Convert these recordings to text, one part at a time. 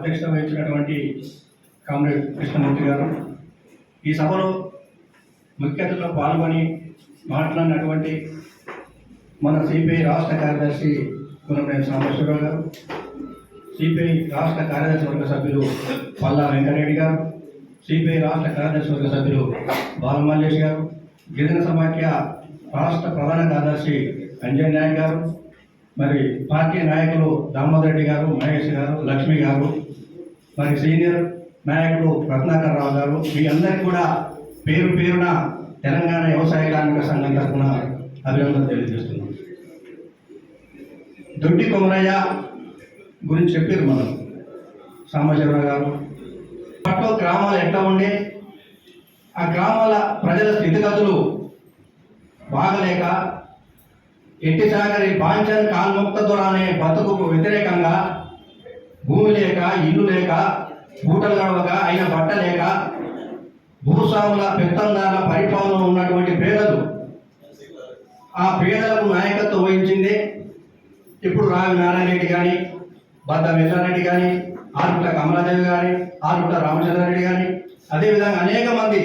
అధ్యక్షత వహించినటువంటి కామ్రేడ్ కృష్ణమూర్తి గారు. ఈ సభలో ముఖ్య అతిథిలో పాల్గొని మాట్లాడినటువంటి మన సిపిఐ రాష్ట్ర కార్యదర్శి కునపేని సాంబశ్వరరావు గారు సిపిఐ రాష్ట్ర కార్యదర్శి వర్గ సభ్యులు పల్లా వెంకటరెడ్డి గారు సిపిఐ రాష్ట్ర కార్యదర్శి వర్గ సభ్యులు బాలమల్లేష్ గారు గిరిజన సమాఖ్య రాష్ట్ర ప్రధాన కార్యదర్శి అంజయ్ నాయక్ గారు మరి పార్టీ నాయకులు దామోదర్ రెడ్డి గారు మహేష్ గారు లక్ష్మి గారు మరి సీనియర్ నాయకులు రత్నాకర్ రావు గారు మీ అందరికీ కూడా పేరు పేరున తెలంగాణ వ్యవసాయ కార్మిక సంఘం తరఫున అభినందన తెలియజేస్తున్నాం. దొడ్డి కొమరయ్య గురించి చెప్పారు మనం. సాంబశివరావు గారు. అప్పట్లో గ్రామాలు ఎట్లా ఉండే? ఆ గ్రామాల ప్రజల స్థితిగతులు బాగలేక ఎట్టి సాగరి బాంచన్ కాల్ముక్త దొర అనే వ్యతిరేకంగా భూమి లేక ఇల్లు లేక బూటలు గడవక అయిన బట్ట లేక భూస్వాముల పెత్తందారుల పరిపాలన ఉన్నటువంటి పేదలు. ఆ పేదలకు నాయకత్వం వహించింది ఇప్పుడు రావి నారాయణ రెడ్డి కానీ బద్ద వెల్లారెడ్డి కానీ ఆరుట్ల కమలాదేవి కానీ ఆరుట్ల రామచంద్రారెడ్డి కానీ అదేవిధంగా అనేక మంది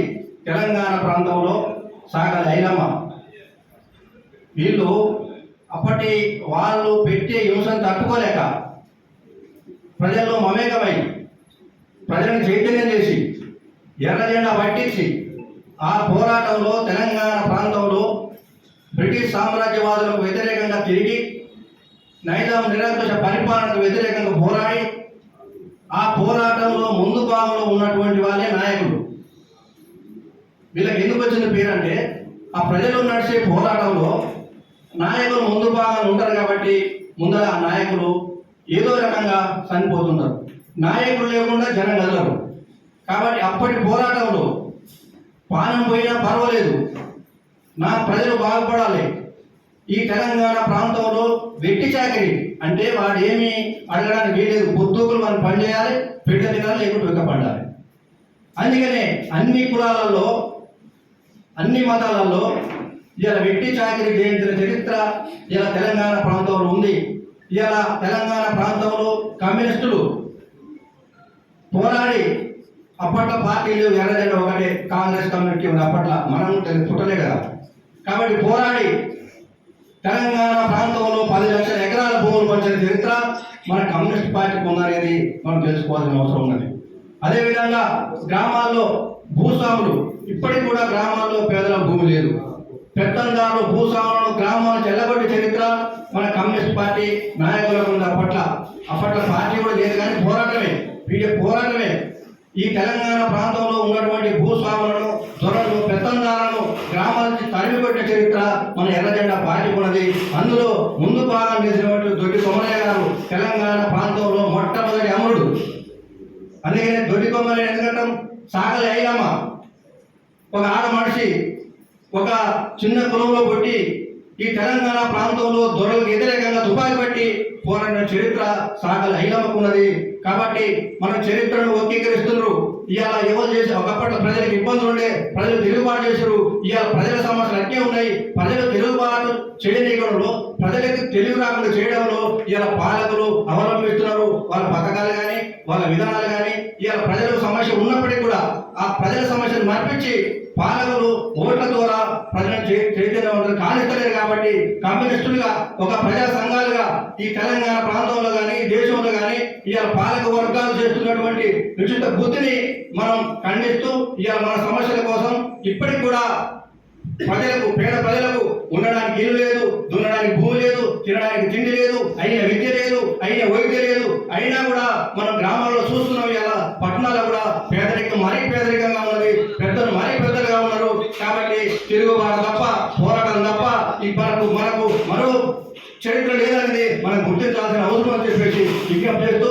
తెలంగాణ ప్రాంతంలో సాగల ఐలమ్మ. వీళ్ళు అప్పటి వాళ్ళు పెట్టే హింసను తట్టుకోలేక ప్రజల్లో మమేకమై ప్రజలను చైతన్యం చేసి ఎర్ర జెండా పట్టించి ఆ పోరాటంలో తెలంగాణ ప్రాంతంలో బ్రిటిష్ సామ్రాజ్యవాదులకు వ్యతిరేకంగా తిరిగి నైజాం నిరంకుశ పరిపాలనకు వ్యతిరేకంగా పోరాడి ఆ పోరాటంలో ముందు భాగంలో ఉన్నటువంటి వాళ్ళే నాయకులు. వీళ్ళకి ఎందుకు వచ్చిన పేరంటే ఆ ప్రజలు నడిచే పోరాటంలో నాయకులు ముందు భాగంలో ఉంటారు కాబట్టి ముందర ఆ నాయకులు ఏదో రకంగా చనిపోతున్నారు నాయకులు లేకుండా జనం కదలరు. కాబట్టి అప్పటి పోరాటంలో పానం పోయినా పర్వాలేదు. నా ప్రజలు బాగుపడాలి. ఈ తెలంగాణ ప్రాంతంలో వెట్టి చాకరి అంటే వాడు ఏమి అడగడానికి వీలేదు. పొద్దుకులు మనం పనిచేయాలి బిడ్డ తినాలి లేకుండా వెక్కపడాలి అందుకనే అన్ని కులాలలో అన్ని మతాలలో ఇలా వెట్టి చాకరి జయించిన చరిత్ర ఇలా తెలంగాణ ప్రాంతంలో ఉంది. ఇలా తెలంగాణ ప్రాంతంలో కమ్యూనిస్టులు పోరాడి అప్పట్లో పార్టీలు ఎర్రజెండ ఒకటే కాంగ్రెస్ కమ్యూనిటీ ఉంది. అప్పట్లో మనం పుట్టలే కదా. కాబట్టి పోరాడి తెలంగాణ ప్రాంతంలో పది లక్షల ఎకరాల భూములు పంచిన చరిత్ర మన కమ్యూనిస్ట్ పార్టీకి ఉందనేది మనం తెలుసుకోవాల్సిన అవసరం ఉన్నది. అదేవిధంగా గ్రామాల్లో భూస్వాములు ఇప్పటికి కూడా గ్రామాల్లో పేదల భూమి లేదు. పెత్తందారులు భూస్వాములను గ్రామాలను చెల్లగొట్టి చరిత్ర మన కమ్యూనిస్ట్ పార్టీ నాయకులకు ఉంది అప్పట్ల అప్పట్లో పార్టీ కూడా లేదు కానీ పోరాటమే వీటి పోరాటమే. ఈ తెలంగాణ ప్రాంతంలో ఉన్నటువంటి భూస్వాములను దొరలు పెత్తందారులను గ్రామాలకి నుంచి చరిత్ర మన ఎర్రజెండా పార్టీ ఉన్నది అందులో ముందు భాగం చేసినటువంటి దొడ్డి కొమరయ్య గారు తెలంగాణ ప్రాంతంలో మొట్టమొదటి అమరుడు. అందుకనే దొడ్డి కొమ్మరయ్య ఎందుకంటాం? సాగలి అయ్యామా ఒక ఆడ మనిషి ఒక చిన్న కులంలో పుట్టి ఈ తెలంగాణ ప్రాంతంలో దొరలకు వ్యతిరేకంగా తుపాకి పట్టి పోరాడిన చరిత్ర సాగల ఐలమ్మకు ఉన్నది కాబట్టి మన చరిత్రను వర్గీకరిస్తున్నారు ఇవాళ ఎవరు చేసి ఒకప్పటి ప్రజలకు ఇబ్బందులు ఉండే ప్రజలు తిరుగుబాటు చేశారు ఇవాళ ప్రజల సమస్యలు అట్టే ఉన్నాయి. ప్రజలు తిరుగుబాటు చేయనీయడంలో ప్రజలకు తెలివి రాకుండా చేయడంలో ఇవాళ పాలకులు అవలంబిస్తున్నారు. వాళ్ళ పథకాలు కానీ వాళ్ళ విధానాలు కానీ ఇవాళ ప్రజలకు సమస్య ఉన్నప్పటికీ కూడా ఆ ప్రజల సమస్యను మర్పించి పాలకులు ఓట్ల ద్వారా ప్రజలను చే- చైతన్యవంతులు కానిస్తలేరు కాబట్టి కమ్యూనిస్టులుగా ఒక ప్రజా సంఘాలుగా ఈ తెలంగాణ ప్రాంతంలో కానీ దేశంలో కానీ ఇవాళ పాలక వర్గాలు చేస్తున్నటువంటి ఉచిత బుద్ధిని మనం ఖండిస్తూ ఇవాళ మన సమస్యల కోసం ఇప్పటికి కూడా ప్రజలకు పేద ప్రజలకు ఉండడానికి ఇల్లు లేదు దున్నడానికి భూమి లేదు తినడానికి తిండి లేదు అయిన విద్య లేదు అయిన వైద్య లేదు అయినా కూడా మనం గ్రామాల్లో చూస్తున్నాం ఇలా పట్టణాల్లో కూడా పేదరికం మరీ పేదరికంగా ఉన్నది పెద్దలు మరీ పెద్దలుగా ఉన్నారు కాబట్టి తిరుగుబాటు తప్ప పోరాటం తప్ప ఈ మనకు మనకు మరో చరిత్ర లేదనేది మనం గుర్తించాల్సిన అవసరం అని చెప్పేసి విజ్ఞప్తి చేస్తూ